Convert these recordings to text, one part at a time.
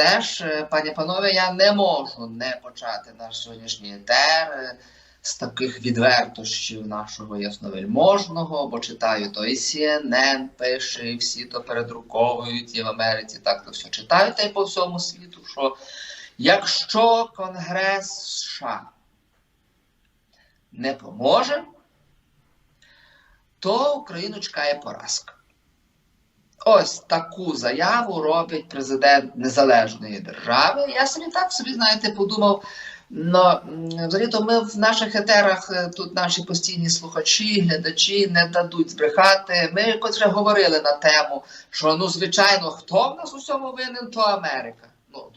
теж, е, пані панове, я не можу не почати наш сьогоднішній етер е, з таких відвертощів нашого ясновельможного, бо читаю то і CNN пише, і всі то передруковують, і в Америці так то все читають, та й по всьому світу, що якщо Конгрес США не поможе, то Україну чекає поразка. Ось таку заяву робить президент незалежної держави. Я собі так собі, знаєте, подумав. Ну, взагалі-то ми в наших етерах, е, тут наші постійні слухачі, глядачі не дадуть збрехати. Ми вже говорили на тему, що ну, звичайно, хто в нас у всьому винен, то Америка. Ну,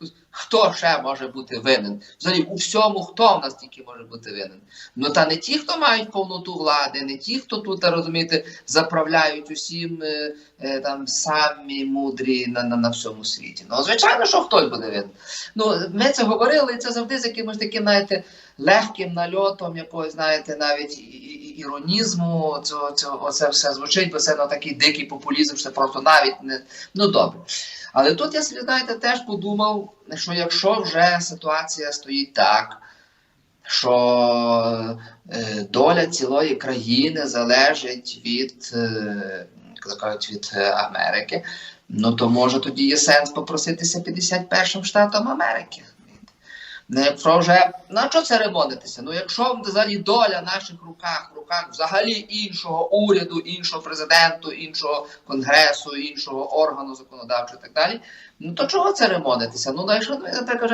Хто ще може бути винен? Взагалі, у всьому, хто в нас тільки може бути винен? Ну та не ті, хто мають повноту влади, не ті, хто тут, розумієте, заправляють усім е, е, там самі мудрі на, на, на всьому світі. Ну, звичайно, що хтось буде винен. Ну, ми це говорили, і це завжди з якимось таким, знаєте, легким нальотом, якогось, знаєте, навіть іронізму. Цього, цього, оце все звучить, бо це ну, такий дикий популізм, що просто навіть не. Ну добре. Але тут я знаєте, теж подумав, що якщо вже ситуація стоїть так, що е, доля цілої країни залежить від, е, кажуть, від е, Америки, ну то може тоді є сенс попроситися 51 штатом Америки. Ну, якщо вже на що це ремонтитися? Ну, якщо взагалі доля наших руках, в руках взагалі іншого уряду, іншого президенту, іншого конгресу, іншого органу законодавчого і так далі, ну то чого це ремонитися? Ну, якщо ну, наприклад,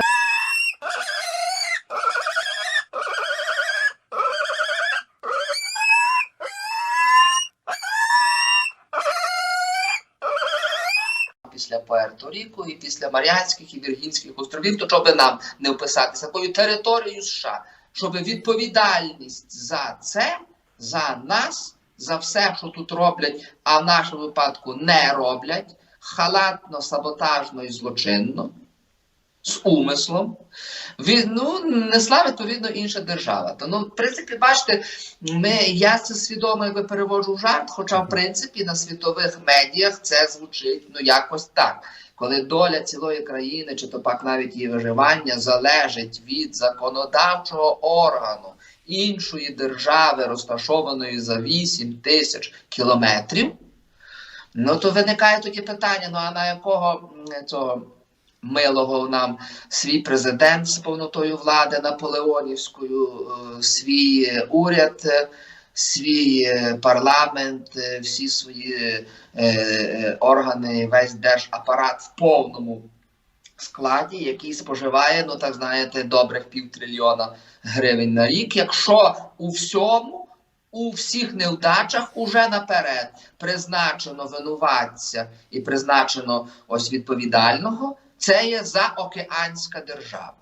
після Пуерто-Ріко і після Маріанських і Віргінських островів, то щоб нам не вписатися такою територією США, щоб відповідальність за це, за нас, за все, що тут роблять, а в нашому випадку не роблять, халатно, саботажно і злочинно, з умислом, від, ну, несла відповідно інша держава. То, ну, в принципі, бачите, ми, я це свідомо якби переводжу в жарт, хоча, в принципі, на світових медіях це звучить ну, якось так. Коли доля цілої країни, чи то пак навіть її виживання, залежить від законодавчого органу іншої держави, розташованої за 8 тисяч кілометрів, ну то виникає тоді питання: ну а на якого цього милого нам свій президент з повнотою влади наполеонівською, е, свій уряд, е, свій е, парламент, всі свої органи, весь держапарат в повному складі, який споживає, ну так знаєте, добрих півтрильйона гривень на рік. Якщо у всьому, у всіх невдачах уже наперед призначено винуватця і призначено ось відповідального, це є заокеанська держава.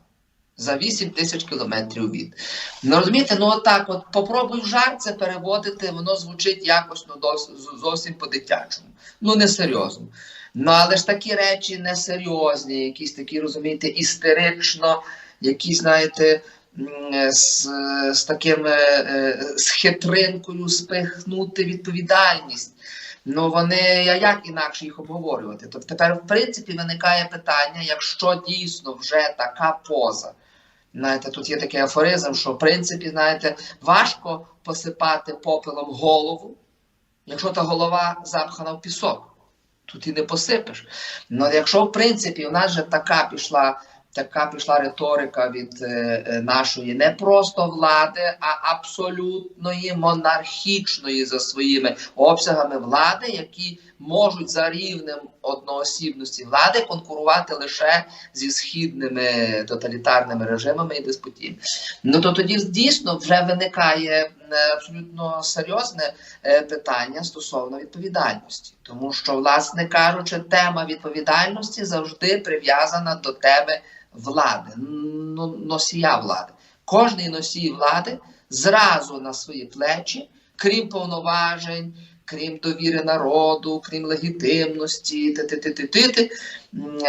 За 8 тисяч кілометрів від. Ну розумієте, ну отак, от попробуй жарт це переводити, воно звучить якось ну, зовсім по-дитячому. Ну, несерйозно. Ну, але ж такі речі несерйозні, якісь такі, розумієте, істерично, які, знаєте, з, з таким е, е, з хитринкою спихнути відповідальність. Ну вони а як інакше їх обговорювати? Тобто тепер, в принципі, виникає питання, якщо дійсно вже така поза. Знаєте, тут є такий афоризм, що в принципі, знаєте, важко посипати попелом голову, якщо та голова запхана в пісок. Тут і не посипеш. Ну, якщо в принципі у нас же така пішла. Така пішла риторика від е, е, нашої не просто влади, а абсолютної монархічної за своїми обсягами влади, які можуть за рівнем одноосібності влади конкурувати лише зі східними тоталітарними режимами і деспотіями. Ну то тоді дійсно вже виникає е, абсолютно серйозне питання стосовно відповідальності, тому що, власне кажучи, тема відповідальності завжди прив'язана до теми влади, носія влади. Кожний носій влади зразу на свої плечі, крім повноважень, крім довіри народу, крім легітимності,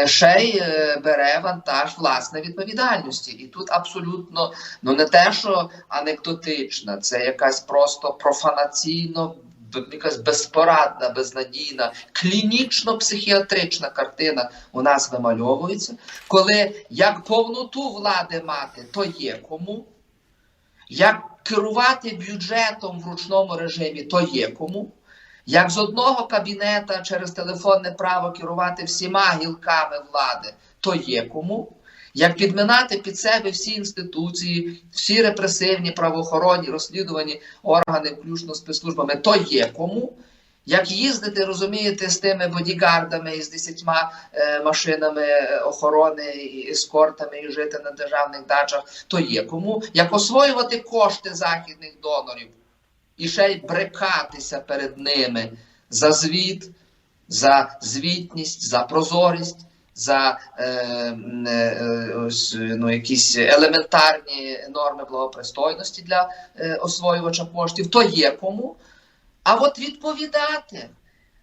ще й е, бере вантаж власне відповідальності. І тут абсолютно ну не те, що анекдотична, це якась просто профанаційно якась безпорадна, безнадійна, клінічно-психіатрична картина у нас вимальовується, коли як повноту влади мати, то є кому, як керувати бюджетом в ручному режимі, то є кому. Як з одного кабінета через телефонне право керувати всіма гілками влади, то є кому. Як підминати під себе всі інституції, всі репресивні, правоохоронні, розслідувані органи, включно спецслужбами, то є кому. Як їздити, розумієте, з тими бодігардами і з десятьма е, машинами охорони і ескортами і жити на державних дачах, то є кому. Як освоювати кошти західних донорів і ще й брекатися перед ними за звіт, за звітність, за прозорість, за е, е, ну, якісь елементарні норми благопристойності для е, освоювача коштів, то є кому. А от відповідати,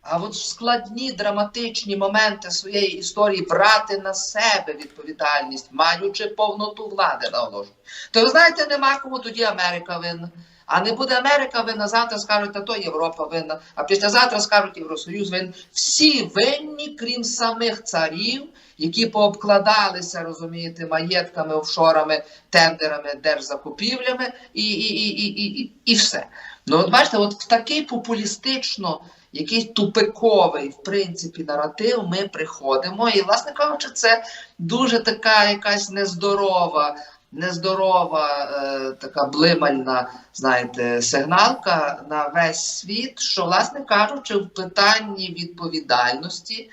а от складні драматичні моменти своєї історії брати на себе відповідальність, маючи повноту влади наголошую. То ви знаєте, нема кому тоді Америка винна. А не буде Америка винна, завтра скажуть, а то Європа винна, а післязавтра скажуть Євросоюз винен. Всі винні, крім самих царів, які пообкладалися, розумієте, маєтками, офшорами, тендерами, держзакупівлями і, і, і, і, і, і, все. Ну, от бачите, от в такий популістично, якийсь тупиковий, в принципі, наратив ми приходимо. І, власне кажучи, це дуже така якась нездорова, нездорова, е, така блимальна, знаєте, сигналка на весь світ, що, власне кажучи, в питанні відповідальності.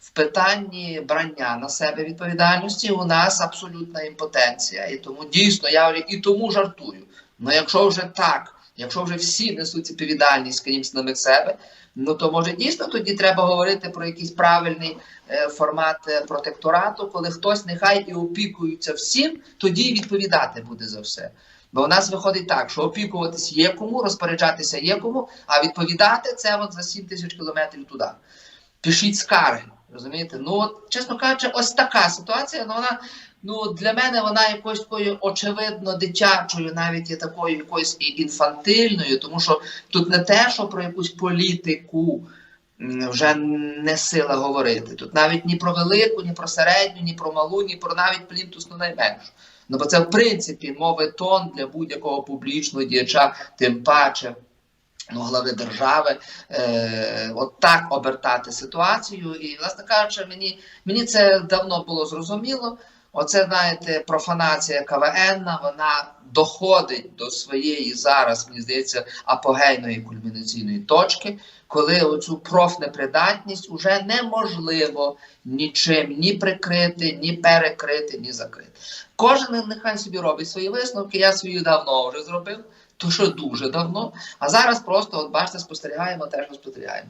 В питанні брання на себе відповідальності у нас абсолютна імпотенція. І тому дійсно я і тому жартую. Ну якщо вже так, якщо вже всі несуть відповідальність, крім самих себе, ну то може дійсно тоді треба говорити про якийсь правильний е, формат е, протекторату, коли хтось нехай і опікується всім, тоді і відповідати буде за все. Бо у нас виходить так, що опікуватись є кому, розпоряджатися є кому, а відповідати це от за 7 тисяч кілометрів туди. Пишіть скарги. Розумієте? Ну, от, чесно кажучи, ось така ситуація. Ну, вона ну для мене вона якоюсь такою очевидно дитячою, навіть є такою якоюсь і інфантильною, тому що тут не те, що про якусь політику вже не сила говорити. Тут навіть ні про велику, ні про середню, ні про малу, ні про навіть плінтусну найменшу. Ну, бо це в принципі мови тон для будь-якого публічного діяча, тим паче ну, глави держави, е, от так обертати ситуацію. І, власне кажучи, мені, мені це давно було зрозуміло. Оце, знаєте, профанація КВН, вона доходить до своєї зараз, мені здається, апогейної кульмінаційної точки, коли оцю профнепридатність уже неможливо нічим ні прикрити, ні перекрити, ні закрити. Кожен нехай собі робить свої висновки. Я свої давно вже зробив, то що дуже давно. А зараз просто, от бачите, спостерігаємо те, що спостерігаємо.